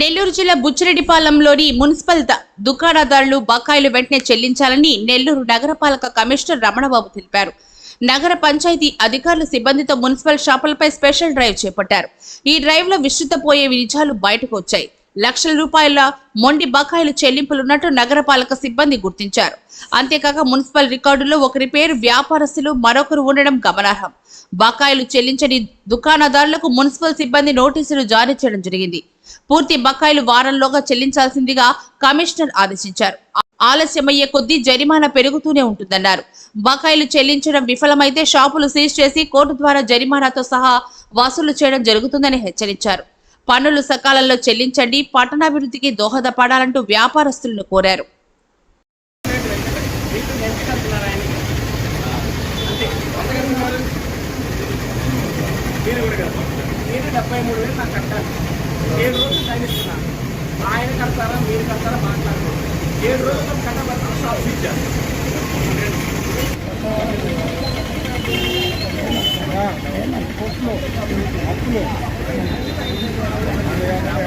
నెల్లూరు జిల్లా బుచ్చిరెడ్డిపాలెంలోని మున్సిపల్ దుకాణదారులు బకాయిలు వెంటనే చెల్లించాలని నెల్లూరు నగరపాలక కమిషనర్ రమణబాబు తెలిపారు. నగర పంచాయతీ అధికారులు సిబ్బందితో మున్సిపల్ షాపులపై స్పెషల్ డ్రైవ్ చేపట్టారు. ఈ డ్రైవ్లో విస్తృతపోయే నిజాలు బయటకు వచ్చాయి. లక్షల రూపాయల మొండి బకాయిలు చెల్లింపులున్నట్టు నగరపాలక సిబ్బంది గుర్తించారు. అంతేకాక మున్సిపల్ రికార్డులో ఒకరి పేరు వ్యాపారస్తులు మరొకరు ఉండడం గమనార్హం. బకాయిలు చెల్లించని దుకాణదారులకు మున్సిపల్ సిబ్బంది నోటీసులు జారీ చేయడం జరిగింది. పూర్తి బకాయిలు వారంలోగా చెల్లించాల్సిందిగా కమిషనర్ ఆదేశించారు. ఆలస్యమయ్యే కొద్దీ జరిమానా పెరుగుతూనే ఉంటుందన్నారు. బకాయిలు చెల్లించడం విఫలమైతే షాపులు సీజ్ చేసి కోర్టు ద్వారా జరిమానాతో సహా వసూలు చేయడం జరుగుతుందని హెచ్చరించారు. పన్నులు సకాలంలో చెల్లించండి పట్టణాభివృద్ధికి దోహదపడాలంటూ వ్యాపారస్తులను కోరారు. మీరు కూడా మీరు డెబ్బై మూడు వేలు నాకు కట్టాలి. ఏడు రోజులు టైం ఆయన కడతారా మీరు కడతారా మాట్లాడుకోండి ఏడు రోజులు కట్టబడతాం షాప్ ఇచ్చారు చేస్తాం. हाँ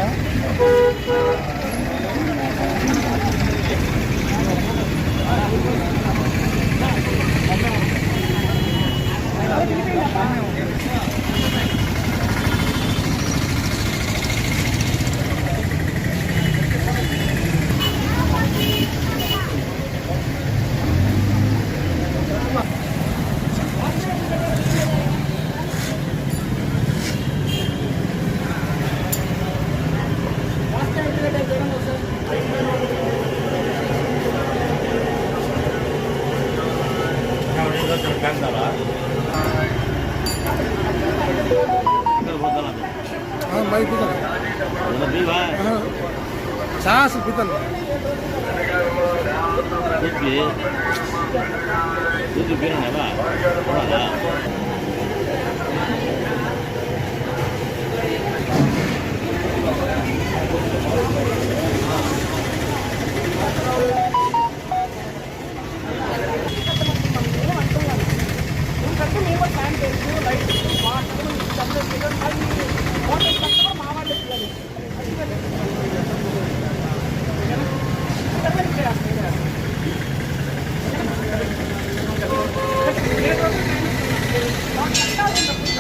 ಚಂದ್ರ ಕಾಣ್ತಾರ ಸಾಸ್ ಬಿತ್ತಲ್ಲ ಇದು ಬೀರೋಣ Tentang.